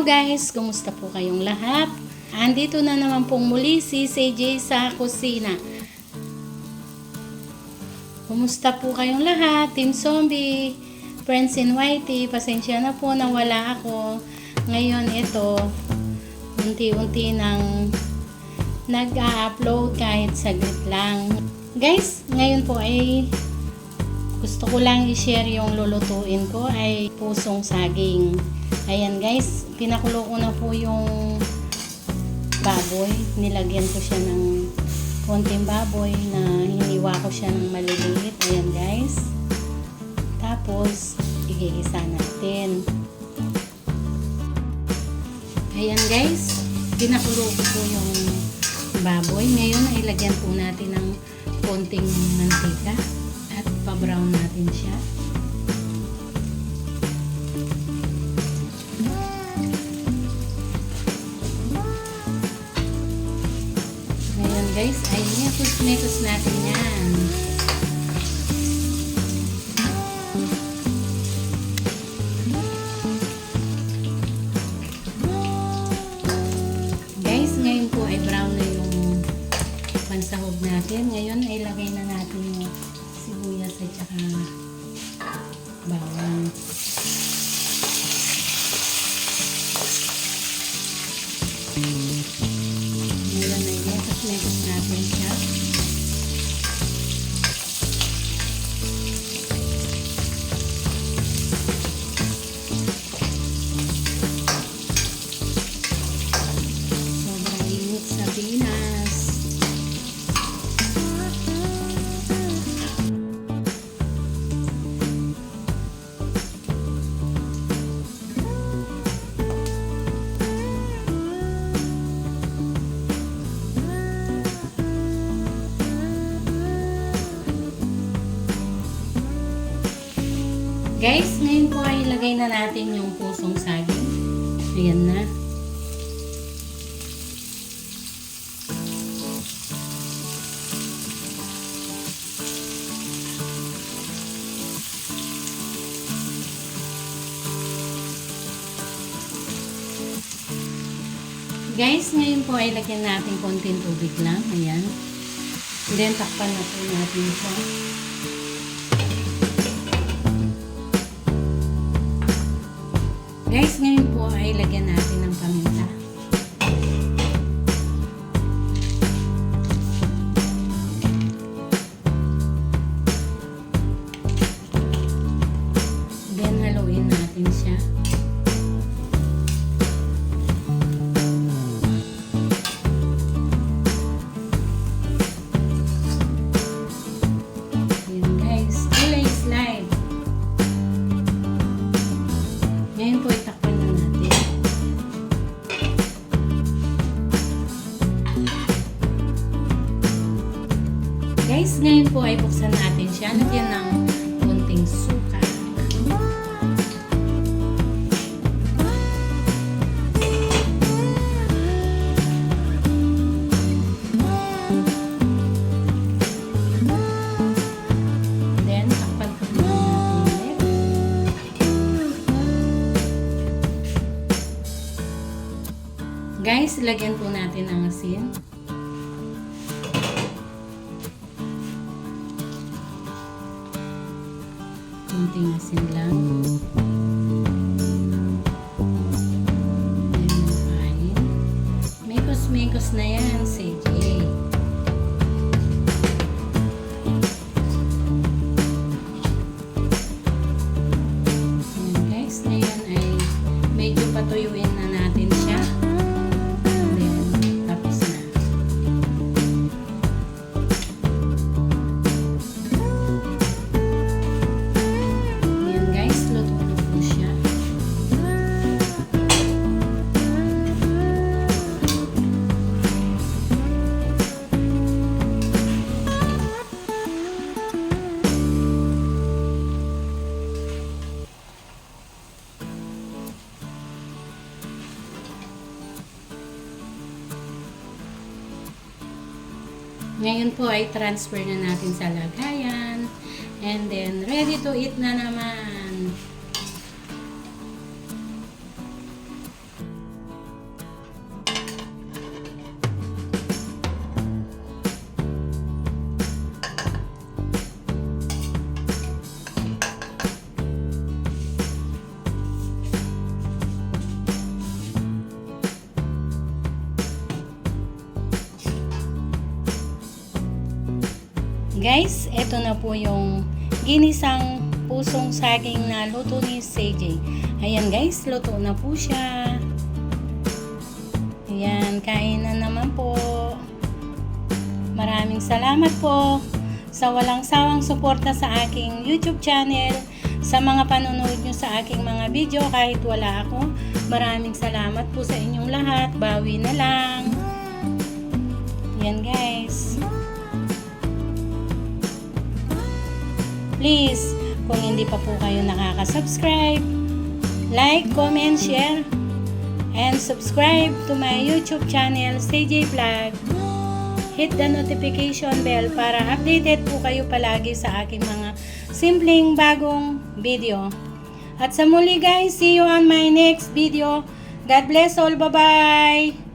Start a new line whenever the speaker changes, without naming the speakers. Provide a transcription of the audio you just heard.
Guys, kumusta po kayong lahat? Andito na naman pong muli si CJ sa kusina. Kumusta po kayong lahat? Team Zombie, Friends in Whitey, pasensya na po na wala ako. Ngayon ito, unti-unti nang nag-a-upload kahit saglit lang. Guys, ngayon po ay gusto ko lang i-share yung lulutuin ko ay pusong saging. Ayan guys, pinakulo ko na po yung baboy. Nilagyan ko siya ng konting baboy na hiniwa ko siya ng maliliit. Ayan guys. Tapos, igigisa natin. Ayan guys, pinakulo ko po yung baboy. Ngayon, ay lagyan po natin ng konting mantika at pa-brown natin siya. Mekos-mekos natin yan. Guys, ngayon po ay brown na yung pansahog natin. Ngayon ay lagay na natin yung sibuyas at saka bawang. Ngayon Guys, ngayon po ay ilagay na natin yung pusong saging. Ayan na. Guys, ngayon po ay lagyan natin konting tubig lang. Ayan. Then, takpan na po natin siya. Guys, ngayon po ay lagyan natin ng Guys, ngayon po ay buksan natin siya. Lagyan ng kunting suka. Guys, lagyan po natin ang asin. Asin lang. Mekos-mekos na yan, Ngayon po ay transfer na natin sa lagayan. And then, ready to eat na naman. Ito na po yung ginisang pusong saging na luto ni CJ. Ayan guys, luto na po siya. Ayan, kain na naman po. Maraming salamat po sa walang sawang suporta sa aking YouTube channel, sa mga panonood nyo sa aking mga video kahit wala ako. Maraming salamat po sa inyong lahat. Bawi na lang. Yan guys. Please, kung hindi pa po kayo nakaka-subscribe, like, comment, share, and subscribe to my YouTube channel, CJ Vlog. Hit the notification bell para updated po kayo palagi sa aking mga simpleng bagong video. At sa muli guys, see you on my next video. God bless all. Bye-bye!